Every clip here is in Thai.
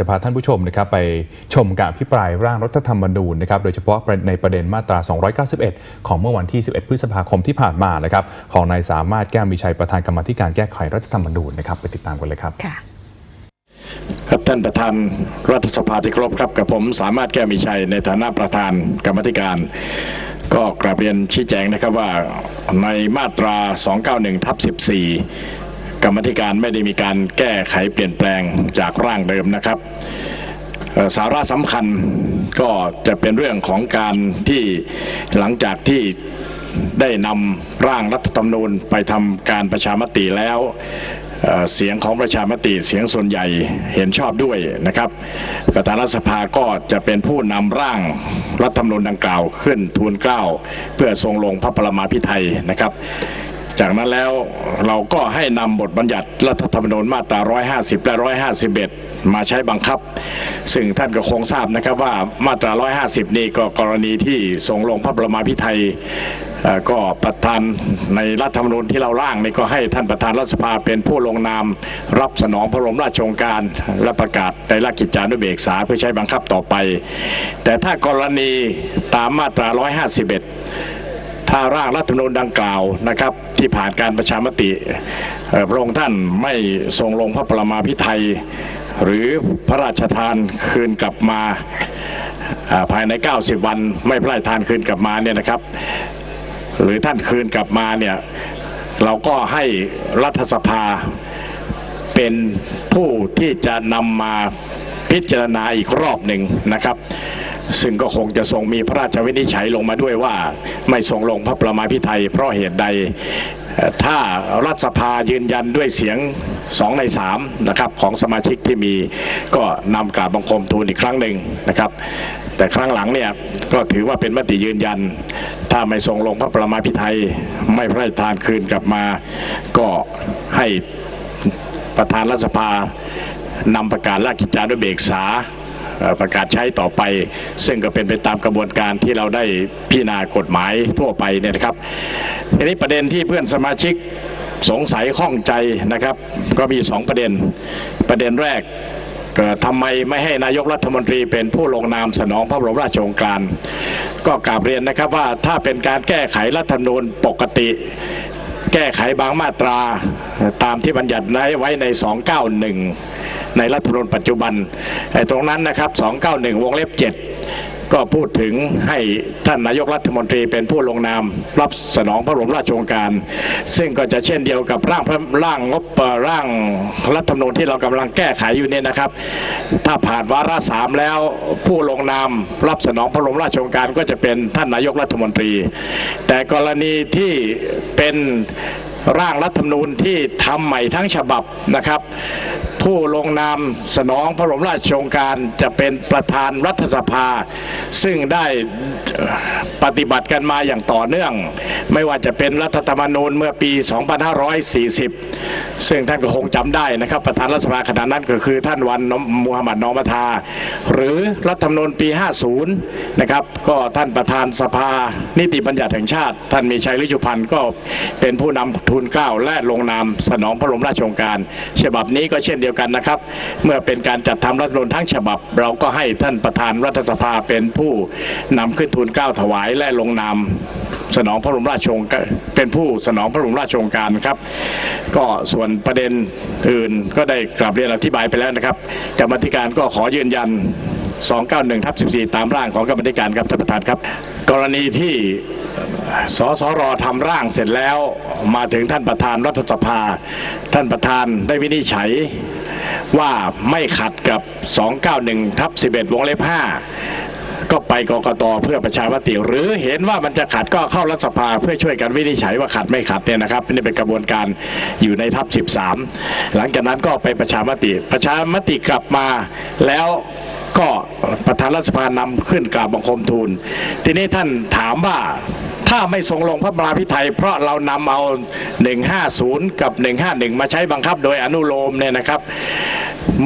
จะพาท่านผู้ชมนะครับไปชมการอภิปรายร่างรัฐธรรมนูญนะครับโดยเฉพาะในประเด็นมาตรา 291 ของเมื่อวันที่ 11 พฤษภาคมที่ผ่านมานะครับของนายสามารถแก้วมีชัยประธานกรรมาธิการแก้ไขรัฐธรรมนูญนะครับไปติดตามกันเลยครับค่ะครับท่านประธานรัฐสภาที่เคารพครับกับผมสามารถแก้วมีชัยในฐานะประธานกรรมธิการ ก็กราบเรียนชี้แจงนะครับว่าในมาตรา 291ทับ14 กรรมธิการไม่ได้มีการแก้ไขเปลี่ยนแปลงจากร่างเดิมนะครับสาระสำคัญก็จะเป็นเรื่องของการที่หลังจากที่ได้นำร่างรัฐธรรมนูญไปทำการประชามติแล้วเสียงของประชามติเสียงส่วนใหญ่เห็นชอบด้วยนะครับ ประธานรัฐสภาก็จะเป็นผู้นำร่างรัฐธรรมนูญดังกล่าวขึ้นทูลเกล้า เพื่อทรงลงพระประมาภิไธยนะครับ จากนั้นแล้วเราก็ให้นำบทบัญญัติรัฐธรรมนูญมาตรา 150 และ 151 มาใช้บังคับ ซึ่งท่านก็คงทราบนะครับว่ามาตรา 150 นี่ก็กรณีที่ทรงลงพระบรมาภิไธยก็ประธานในรัฐธรรมนูญที่เราร่างนี่ก็ให้ท่านประธานรัฐสภาเป็นผู้ลงนาม รับสนองพระบรมราชโองการและประกาศในราชกิจจานุเบกษาเพื่อใช้บังคับต่อไป แต่ถ้ากรณีตามมาตรา 151 ถ้าร่างรัฐธรรมนูญดังกล่าวนะครับ ที่ผ่านการประชามติพระองค์ท่านไม่ทรงลงพระประมาภิไธยหรือพระราชทานคืนกลับมาอ่าภายใน 90 วันไม่พระราชทานคืนกลับมาเนี่ยนะครับ หรือท่านคืนกลับมาเนี่ยเราก็ให้รัฐสภาเป็นผู้ที่จะนำมาพิจารณาอีกรอบหนึ่งนะครับ ซึ่งก็คงจะทรงมีพระราชวินิจฉัยลงมาด้วยว่า ไม่ทรงลงพระประมาพิไทยเพราะเหตุใดถ้ารัฐสภายืนยันด้วยเสียง 2 ใน3นะครับของสมาชิกที่มีก็นำกราบบังคมทูลอีกครั้งหนึ่งนะครับ แต่ครั้งหลังเนี่ยก็ถือว่าเป็นมติยืนยัน ถ้าไม่ทรงลงพระประมาพิไทยไม่พระราชทานคืนกลับมา ก็ให้ประธานรัฐสภานำประกาศราชกิจจานุเบกษา ประกาศใช้ต่อไป ซึ่งก็เป็นไปตามกระบวนการที่เราได้พิจารณากฎหมายทั่วไปเนี่ยนะครับทีนี้ประเด็นที่เพื่อนสมาชิกสงสัยข้องใจนะครับ ก็มีสองประเด็น ประเด็นแรกเอ่อทำไมไม่ให้นายกรัฐมนตรีเป็นผู้ลงนามสนองพระบรมราชโองการ ก็กราบเรียนนะครับว่าถ้าเป็นการแก้ไขรัฐธรรมนูญปกติ แก้ไขบางมาตราตามที่บัญญัติไว้ใน 291 ในรัฐธรรมนูญปัจจุบันตรงนั้นนะครับ 291 วงเล็บ 7 ก็พูดถึงให้ท่านนายกรัฐมนตรีเป็นผู้ลงนาม รับสนองพระบรมราชโองการ ซึ่งก็จะเช่นเดียวกับร่างพระร่างงบร่างรัฐธรรมนูญที่เรากำลังแก้ไขอยู่เนี่ยนะครับ ถ้าผ่านวาระสามแล้วผู้ลงนามรับสนองพระบรมราชโองการก็จะเป็นท่านนายกรัฐมนตรี แต่กรณีที่เป็นร่างรัฐธรรมนูญที่ทำใหม่ทั้งฉบับนะครับ ผู้ลงนามสนองพระบรมราชโองการจะเป็นประธานรัฐสภา ซึ่งได้ปฏิบัติกันมาอย่างต่อเนื่อง ไม่ว่าจะเป็นรัฐธรรมนูญเมื่อปี 2540 ซึ่งท่านก็คงจำได้นะครับ ประธานรัฐสภาขณะนั้นก็คือท่านวันมูฮัมหมัดนอมทา หรือรัฐธรรมนูญปี 50 นะครับ ก็ท่านประธานสภานิติบัญญัติแห่งชาติ ท่านมีชัยฤชุพันธ์ก็เป็นผู้นำทูลเกล้าและลงนามสนองพระบรมราชโองการ ฉบับนี้ก็เช่นเดียวกันนะครับ เมื่อเป็นการจัดทำรัฐธรรมนูญทั้งฉบับ เราก็ให้ท่านประธานรัฐสภาเป็นผู้นำขึ้นทูลเกล้าถวายและลงนามสนองพระบรมราชโองการเป็นผู้สนองพระบรมราชโองการครับ ก็ส่วนประเด็นอื่นก็ได้กราบเรียนอธิบายไปแล้วนะครับกรรมธิการก็ขอยืนยัน 291ทับ14 ตามร่างของกรรมธิการครับท่านประธานครับ กรณีที่สสรทำร่างเสร็จแล้วมาถึงท่านประธานรัฐสภา ท่านประธานได้วินิจฉัย ว่าไม่ขัดกับ 291ทับ11 วงเล็บ 5 ก็ไปกกตเพื่อประชามติ หรือเห็นว่ามันจะขัดก็เข้ารัฐสภาเพื่อช่วยกันวินิจฉัยว่าขัดไม่ขัดเนี่ยนะครับนี่เป็นกระบวนการอยู่ในทับ 13 หลังจากนั้นก็ไปประชามติ ประชามติกลับมาแล้วก็ประธานรัฐสภานำขึ้นกราบบังคมทูล ทีนี้ท่านถามว่า ถ้าไม่ทรงลงพระบรมพิไทยเพราะเรานำเอา 150 กับ 151 มาใช้บังคับโดยอนุโลมเนี่ยนะครับ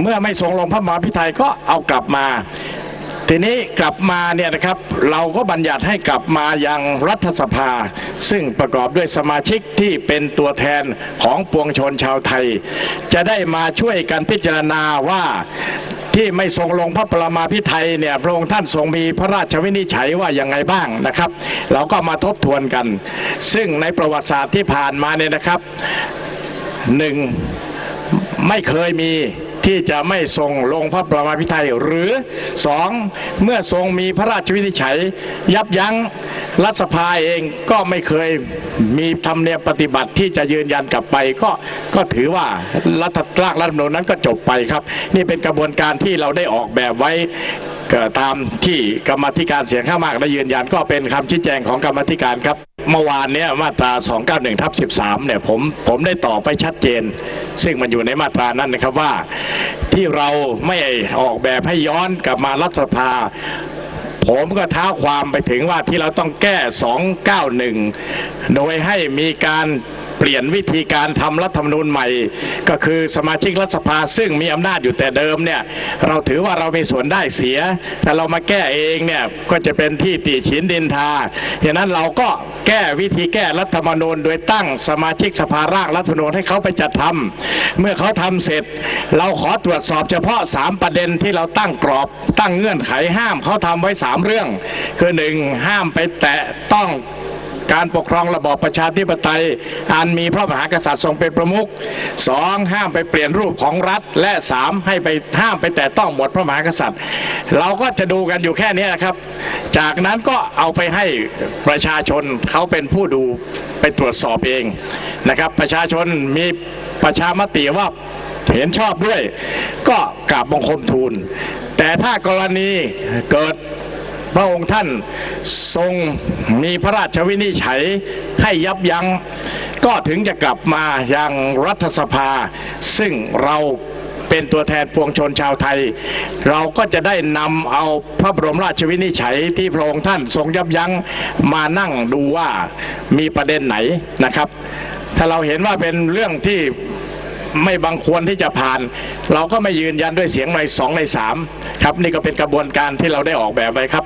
เมื่อไม่ทรงลงพระบรมพิไทยก็เอากลับมาทีนี้กลับมาเนี่ยนะครับเราก็บัญญัติให้กลับมายังรัฐสภา ซึ่งประกอบด้วยสมาชิกที่เป็นตัวแทนของปวงชนชาวไทย จะได้มาช่วยกันพิจารณาว่า ที่ไม่ทรงลงพระปรมาภิไธยเนี่ยพระองค์ท่านทรงมีพระราชวินิจฉัยว่าอย่างไงบ้างนะครับ เราก็มาทบทวนกัน ซึ่งในประวัติศาสตร์ที่ผ่านมาเนี่ยนะครับหนึ่งไม่เคยมี ที่จะไม่ทรงลงพระประมาพิไทยหรือสองเมื่อทรงมีพระราชวินิจฉัย ยับยั้งรัฐสภาเองก็ไม่เคยมีธรรมเนียมปฏิบัติที่จะยืนยันกลับไปก็ก็ถือว่ารัฐร่างรัฐธรรมนูญนั้นก็จบไปครับ นี่เป็นกระบวนการที่เราได้ออกแบบไว้ตามที่กรรมธิการเสียงข้างมากได้ยืนยันก็เป็นคำชี้แจงของกรรมธิการครับ เมื่อวานเนี้มาตรา 291ทับ13เนี่ยผมผมได้ตอบไปชัดเจน ซึ่งมันอยู่ในมาตรานั้นนะครับว่า ที่เราไม่ออกแบบให้ย้อนกลับมารัฐสภา ผมก็ท้าความไปถึงว่าที่เราต้องแก้ 291 โดยให้มีการ เปลี่ยนวิธีการทำรัฐธรรมนูญใหม่ ก็คือสมาชิกรัฐสภาซึ่งมีอำนาจอยู่แต่เดิมเนี่ยเราถือว่าเรามีส่วนได้เสีย แต่เรามาแก้เองเนี่ยก็จะเป็นที่ติฉินดินทาฉะนั้นเราก็แก้วิธีแก้รัฐธรรมนูญ โดยตั้งสมาชิกสภาร่างรัฐธรรมนูญให้เขาไปจัดทำเมื่อเขาทำเสร็จ เราขอตรวจสอบเฉพาะ 3 ประเด็นที่เราตั้งกรอบ ตั้งเงื่อนไขห้ามเขาทำไว้ 3 เรื่อง คือหนึ่งห้ามไปแตะต้อง การปกครองระบอบประชาธิปไตย อันมีพระมหากษัตริย์ทรงเป็นประมุขสองห้ามไปเปลี่ยนรูปของรัฐและสามให้ไปห้ามไปแตะต้องหมดพระมหากษัตริย์ เราก็จะดูกันอยู่แค่นี้นะครับ จากนั้นก็เอาไปให้ประชาชนเขาเป็นผู้ดูไปตรวจสอบเองนะครับ ประชาชนมีประชามติว่าเห็นชอบด้วย ก็กราบบังคมทูล แต่ถ้ากรณีเกิด พระองค์ท่านทรงมีพระราชวินิจฉัยให้ยับยัง้งก็ถึงจะกลับมายังรัฐสภา ซึ่งเราเป็นตัวแทนปวงชนชาวไทย เราก็จะได้นำเอาพระบรมราชวินิจฉัยที่พระองค์ท่านทรงยับยั้งมานั่งดูว่ามีประเด็นไหนนะครับ ถ้าเราเห็นว่าเป็นเรื่องที่ ไม่บังควรที่จะผ่าน เราก็ไม่ยืนยันด้วยเสียงในสองในสามครับนี่ก็เป็นกระบวนการที่เราได้ออกแบบไว้ครับ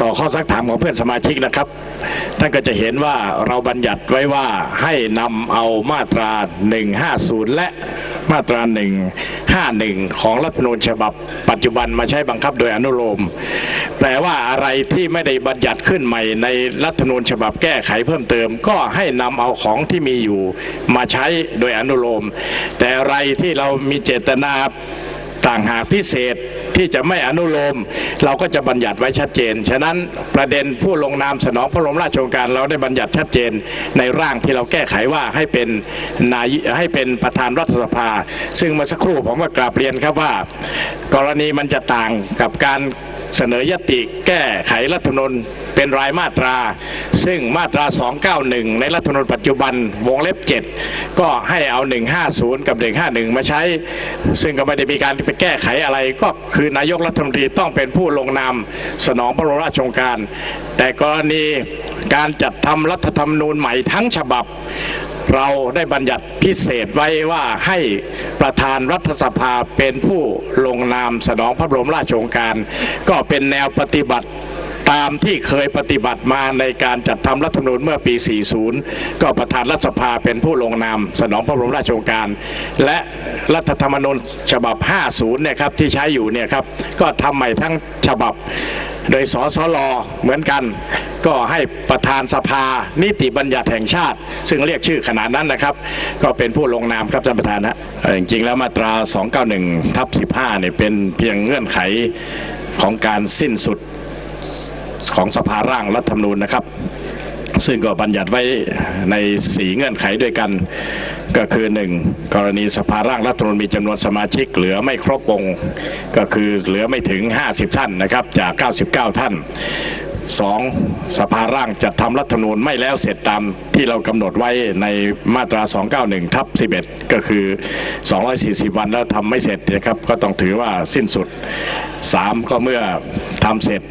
ต่อข้อสักถามของเพื่อนสมาชิกนะครับท่านก็จะเห็นว่าเราบัญญัติไว้ว่าให้นำเอามาตรา 150 และมาตรา 51 ของรัฐธรรมนูญฉบับ ปัจจุบันมาใช้บังคับโดยอนุโลม แปลว่าอะไรที่ไม่ได้บัญญัติขึ้นใหม่ในรัฐธรรมนูญฉบับแก้ไขเพิ่มเติม ก็ให้นำเอาของที่มีอยู่มาใช้โดยอนุโลม แต่อะไรที่เรามีเจตนา ต่างหากพิเศษที่จะไม่อนุโลม เราก็จะบัญญัติไว้ชัดเจน ฉะนั้นประเด็นผู้ลงนามสนองพระบรมราชโองการเราได้บัญญัติชัดเจนในร่างที่เราแก้ไขว่าให้เป็นนายให้เป็นประธานรัฐสภา ซึ่งเมื่อสักครู่ผมก็กราบเรียนครับว่า กรณีมันจะต่างกับการ เสนอยติแก้ไขรัฐธรรมนูญเป็นรายมาตรา ซึ่งมาตรา 291 ในรัฐธรรมนูญปัจจุบันวงเล็บ 7 ก็ให้เอา 150 กับ 151 มาใช้ ซึ่งก็ไม่ได้มีการไปแก้ไขอะไรก็คือนายกรัฐมนตรีต้องเป็นผู้ลงนามสนองพระบรมราชโองการ แต่กรณีการจัดทำรัฐธรรมนูญใหม่ทั้งฉบับ เราได้บัญญัติพิเศษไว้ว่าให้ประธานรัฐสภาเป็นผู้ลงนามสนองพระบรมราชโองการ ก็เป็นแนวปฏิบัติตามที่เคยปฏิบัติมาในการจัดทำรัฐธรรมนูญเมื่อปี 40 ก็ประธานรัฐสภาเป็นผู้ลงนามสนองพระบรมราชโองการ และรัฐธรรมนูญฉบับ 50 เนี่ยครับที่ใช้อยู่เนี่ยครับก็ทำใหม่ทั้งฉบับ โดยสสลเหมือนกัน ก็ให้ประธานสภานิติบัญญัติแห่งชาติ ซึ่งเรียกชื่อขนาดนั้นนะครับ ก็เป็นผู้ลงนามครับท่านประธานนะจริงๆแล้วมาตรา 291ทับ15เนี่ยเป็นเพียงเงื่อนไขของการสิ้นสุดของสภาร่างรัฐธรรมนูญนะครับ ซึ่งก็บัญญัติไว้ในสีเงื่อนไขด้วยกัน ก็คือ 1. กรณีสภาร่างรัฐธรรมนูญมีจำนวนสมาชิกเหลือไม่ครบวงค์ก็คือเหลือไม่ถึง 50 ท่านนะครับจาก 99 ท่าน 2. สภาร่างจัดทำรัฐธรรมนูญไม่แล้วเสร็จตามที่เรากำหนดไว้ในมาตรา 291 ทับ 11 ก็คือ 240 วันแล้วทำไม่เสร็จนะครับ ก็ต้องถือว่าสิ้นสุด 3. ก็เมื่อทำเสร็จ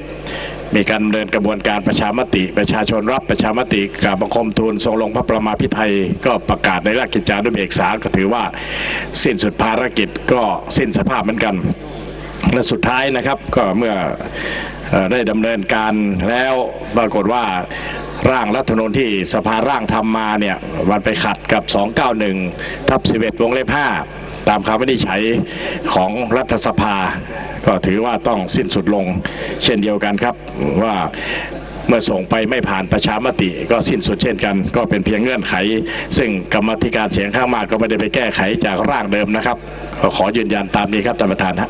มีการดำเนินกระบวนการประชามติ ประชาชนรับประชามติกราบบังคมทูลทรงลงพระประมาพิไทยก็ประกาศในราชกิจจานุเบกษาก็ถือว่าสิ้นสุดภารกิจก็สิ้นสภาพเหมือนกันและสุดท้ายนะครับก็เมื่อเอ่อได้ดำเนินการแล้วปรากฏว่าร่างรัฐธรรมนูญที่สภาร่างทำมาเนี่ยมันไปขัดกับ 291 ทับ 11 วงเล็บ 5 ตามคำวินิจฉัยของรัฐสภา ก็ถือว่าต้องสิ้นสุดลงเช่นเดียวกันครับว่าเมื่อส่งไปไม่ผ่านประชามติก็สิ้นสุดเช่นกัน ก็เป็นเพียงเงื่อนไข ซึ่งกรรมธิการเสียงข้างมากก็ไม่ได้ไปแก้ไขจากร่างเดิมนะครับขอยืนยันตามนี้ครับท่านประธานฮะ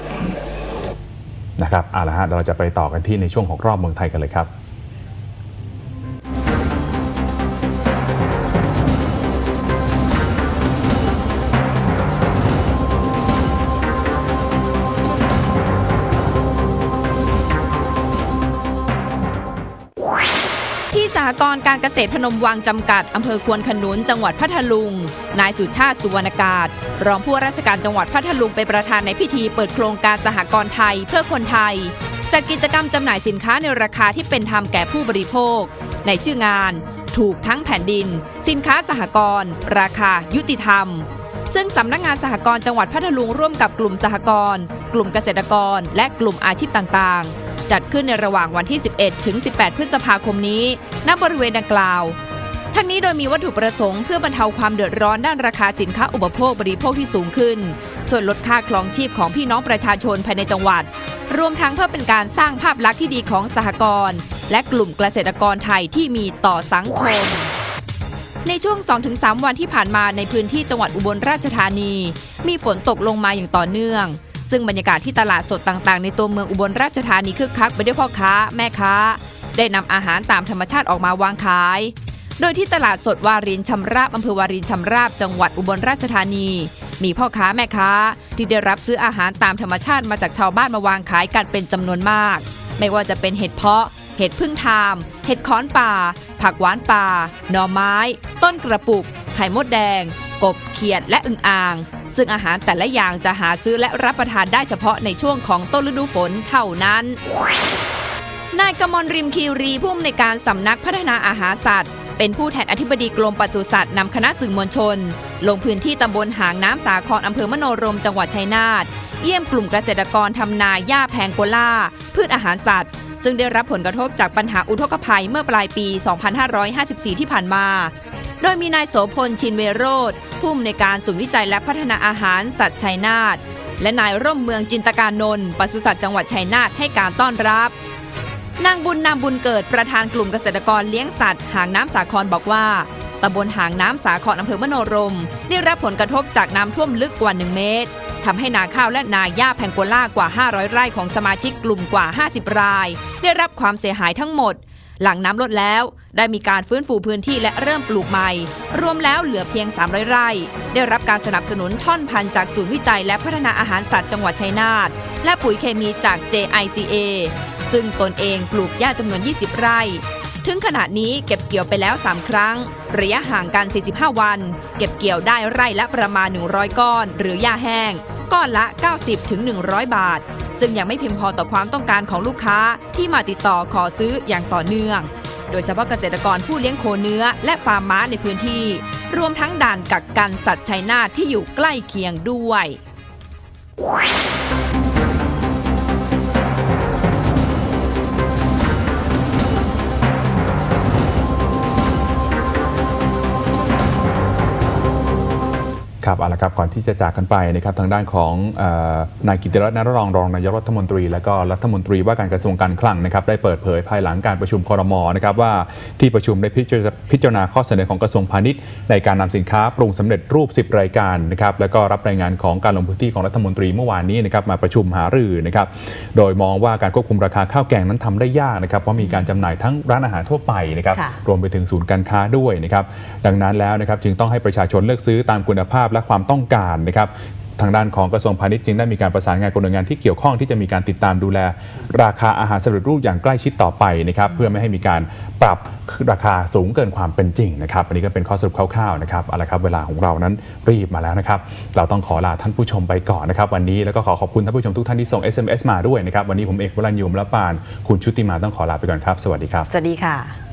นะครับเอาละฮะเราจะไปต่อกันที่ในช่วงของรอบเมืองไทยกันเลยครับ กรณ์การเกษตรพนมวังจำกัดอำเภอควนขนุนจังหวัดพัทลุง นายสุชาติสุวรรณกาศ รองผู้ว่าราชการจังหวัดพัทลุงเป็นประธานในพิธีเปิดโครงการสหกรณ์ไทยเพื่อคนไทยจัดกิจกรรมจำหน่ายสินค้าในราคาที่เป็นธรรมแก่ผู้บริโภค ในชื่องาน ถูกทั้งแผ่นดิน สินค้าสหกรณ์ราคายุติธรรม ซึ่งสำนักงานสหกรณ์จังหวัดพัทลุงร่วมกับกลุ่มสหกรณ์กลุ่มเกษตรกร และกลุ่มอาชีพต่างๆ จัดขึ้นในระหว่างวันที่ 11 ถึง 18 พฤษภาคมนี้ณบริเวณดังกล่าว ทั้งนี้โดยมีวัตถุประสงค์เพื่อบรรเทาความเดือดร้อนด้านราคาสินค้าอุปโภคบริโภคที่สูงขึ้น ช่วยลดค่าครองชีพของพี่น้องประชาชนภายในจังหวัด รวมทั้งเพื่อเป็นการสร้างภาพลักษณ์ที่ดีของสหกรณ์และกลุ่มเกษตรกรไทยที่มีต่อสังคมในช่วง 2-3 วันที่ผ่านมาในพื้นที่จังหวัดอุบลราชธานี มีฝนตกลงมาอย่างต่อเนื่อง ซึ่งบรรยากาศที่ตลาดสดต่างๆ ในตัวเมืองอุบลราชธานีคึกคักไปด้วยพ่อค้าแม่ค้า ได้นำอาหารตามธรรมชาติออกมาวางขาย โดยที่ตลาดสดวารินชำราบอำเภอวารินชำราบจังหวัดอุบลราชธานี มีพ่อค้าแม่ค้า ที่ได้รับซื้ออาหารตามธรรมชาติมาจากชาวบ้านมาวางขายกันเป็นจำนวนมาก ไม่ว่าจะเป็นเห็ดเพาะ เห็ดพึ่งทาม เห็ดค้อนป่า ผักหวานป่า หน่อไม้ ต้นกระปุก ไข่มดแดง กบเขียดและอึ่งอ่าง ซึ่งอาหารแต่ละอย่างจะหาซื้อและรับประทานได้เฉพาะในช่วงของต้นฤดูฝนเท่านั้น นายกมลริมคีรีผู้อำนวยการสำนักพัฒนาอาหารสัตว์ เป็นผู้แทนอธิบดีกรมปศุสัตว์นำคณะสื่อมวลชน ลงพื้นที่ตำบลหางน้ำสาครอำเภอมโนรมจังหวัดชัยนาทเยี่ยมกลุ่มเกษตรกรทำนาหญ้าแพงโกล่าพืชอาหารสัตว์ ซึ่งได้รับผลกระทบจากปัญหาอุทกภัยเมื่อปลายปี 2554 ที่ผ่านมา โดยมีนายโสพลชินเวโรธผู้อำนวยการศูนย์วิจัยและพัฒนาอาหารสัตว์ชัยนาทและนายร่มเมืองจินตการนนท์ปศุสัตว์จังหวัดชัยนาทให้การต้อนรับ นางบุญนามบุญเกิดประธานกลุ่มเกษตรกรเลี้ยงสัตว์หางน้ำสาครบอกว่าตำบลหางน้ำสาครอำเภอมโนรม ได้รับผลกระทบจากน้ำท่วมลึกกว่า 1 เมตรทำให้นาข้าวและนาหญ้าแพงโกล่ากว่า 500 ไร่ของสมาชิกกลุ่มกว่า 50 ราย ได้รับความเสียหายทั้งหมด หลังน้ำลดแล้ว ได้มีการฟื้นฟูพื้นที่และเริ่มปลูกใหม่ รวมแล้วเหลือเพียง 300 ไร่ ได้รับการสนับสนุนท่อนพันธุ์จากศูนย์วิจัยและพัฒนาอาหารสัตว์จังหวัดชัยนาทและปุ๋ยเคมีจาก JICA ซึ่งตนเองปลูกหญ้าจำนวน 20 ไร่ ถึงขณะนี้เก็บเกี่ยวไปแล้ว 3 ครั้ง ระยะห่างกัน 45 วัน เก็บเกี่ยวได้ไร่ละประมาณ 100 ก้อน หรือหญ้าแห้ง ก้อนละ 90ถึง100 บาท ซึ่งยังไม่เพียงพอต่อความต้องการของลูกค้าที่มาติดต่อขอซื้ออย่างต่อเนื่อง โดยเฉพาะเกษตรกรผู้เลี้ยงโคเนื้อและฟาร์มม้าในพื้นที่ รวมทั้งด่านกักกันสัตว์ชัยนาทที่อยู่ใกล้เคียงด้วย ครับเอาละครับก่อนที่จะจากกันไปนะครับทางด้านของเออนายกิติรัตน์นรรองรองนายกรัฐมนตรี และก็รัฐมนตรีว่าการกระทรวงการคลังนะครับได้เปิดเผยภายหลังการประชุมครมนะครับว่าที่ประชุมได้พิจารพิจารณาข้อเสนอของกระทรวงพาณิชย์ ในการนำสินค้าปรุงสำเร็จรูป 10 รายการนะครับแล้วก็รับรายงานของการลงพื้นที่ของรัฐมนตรีเมื่อวานนี้นะครับมาประชุมหารือนะครับโดยมองว่าการควบคุมราคาข้าวแกงนั้นทำได้ยากนะครับเพราะมีการจำหน่ายทั้งร้านอาหารทั่วไปนะครับค่ะรวมไปถึงศูนย์การค้าด้วยนะครับดังนั้นแล้วนะครับจึงต้องให้ประชาชนเลือกซื้อตามคุณภาพและความต้องการนะครับทางด้านของกระทรวงพาณิชย์จึงได้มีการประสานงานกับหน่วยงานที่เกี่ยวข้องที่จะมีการติดตามดูแล ราคาอาหารสำเร็จรูปอย่างใกล้ชิดต่อไปนะครับเพื่อไม่ให้มีการปรับราคาสูงเกินความเป็นจริงนะครับอันนี้ก็เป็นข้อสรุปคร่าวๆนะครับเอาละครับเวลาของเรานั้นรีบมาแล้วนะครับเราต้องขอลาท่านผู้ชมไปก่อนนะครับวันนี้แล้วก็ขอขอบคุณท่านผู้ชมทุกท่านที่ส่ง SMS มาด้วยนะครับวันนี้ผมเอกวรัญยูมละปานคุณชุติมาต้องขอลาไปก่อนครับสวัสดีครับสวัสดีค่ะ